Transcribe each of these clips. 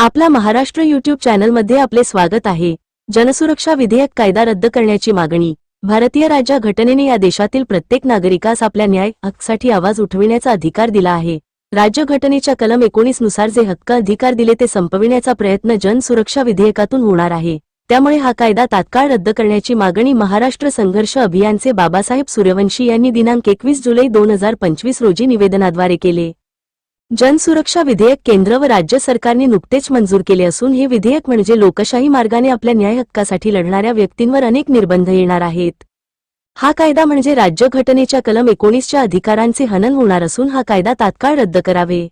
आपला महाराष्ट्र युट्यूब चॅनलमध्ये आपले स्वागत आहे. जनसुरक्षा विधेयक कायदा रद्द करण्याची मागणी. भारतीय राज्य घटनेने या देशातील प्रत्येक नागरिकास आपल्या न्याय हक्कसाठी आवाज उठविण्याचा अधिकार दिला आहे. राज्य घटनेच्या कलम एकोणीसनुसार जे हक्क अधिकार दिले ते संपविण्याचा प्रयत्न जनसुरक्षा विधेयकातून होणार आहे. त्यामुळे हा कायदा तात्काळ रद्द करण्याची मागणी महाराष्ट्र संघर्ष अभियानचे बाबासाहेब सूर्यवंशी यांनी दिनांक एकवीस जुलै दोन हजार पंचवीस रोजी निवेदनाद्वारे केले. जनसुरक्षा विधेयक केंद्र व राज्य सरकारने नुकतेच मंजूर केले असून हे विधेयक म्हणजे लोकशाही मार्गाने आपल्या न्याय हक्कासाठी लढणाऱ्या व्यक्तींवर अनेक निर्बंध येणार आहेत. हा कायदा म्हणजे राज्य घटनेच्या कलम एकोणीसच्या अधिकारांचे हनन होणार असून हा कायदा तात्काळ रद्द करावे.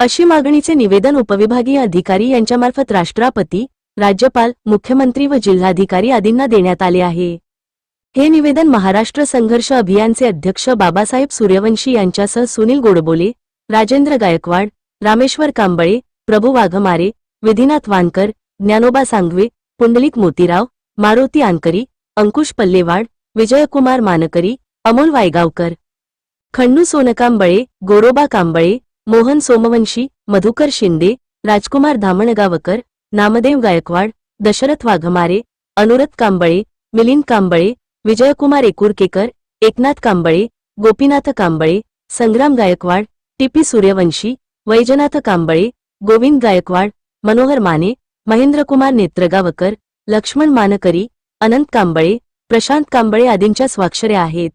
अशी मागणीचे निवेदन उपविभागीय अधिकारी यांच्यामार्फत राष्ट्रपती राज्यपाल मुख्यमंत्री व जिल्हाधिकारी आदींना देण्यात आले आहे. हे निवेदन महाराष्ट्र संघर्ष अभियानचे अध्यक्ष बाबासाहेब सूर्यवंशी यांच्यासह सुनील गोडबोले राजेंद्र गायकवाड रामेश्वर कांबळे प्रभू वाघमारे विधिनाथ वानकर ज्ञानोबा सांगवे पुंडलिक मोतीराव मारुती आनकरी अंकुश पल्लेवाड विजयकुमार मानकरी अमोल वायगावकर. खंडू सोनकांबळे गोरोबा कांबळे मोहन सोमवंशी मधुकर शिंदे राजकुमार धामणगावकर नामदेव गायकवाड दशरथ वाघमारे अनुरत कांबळे मिलिंद कांबळे विजयकुमार एकुरकेकर एकनाथ कांबळे गोपीनाथ कांबळे संग्राम गायकवाड टीपी सूर्यवंशी वैजनाथ कांबळे गोविंद गायकवाड मनोहर माने महेंद्रकुमार नेत्रगावकर लक्ष्मण मानकरी अनंत कांबळे प्रशांत कांबळे आदींच्या स्वाक्षऱ्या आहेत.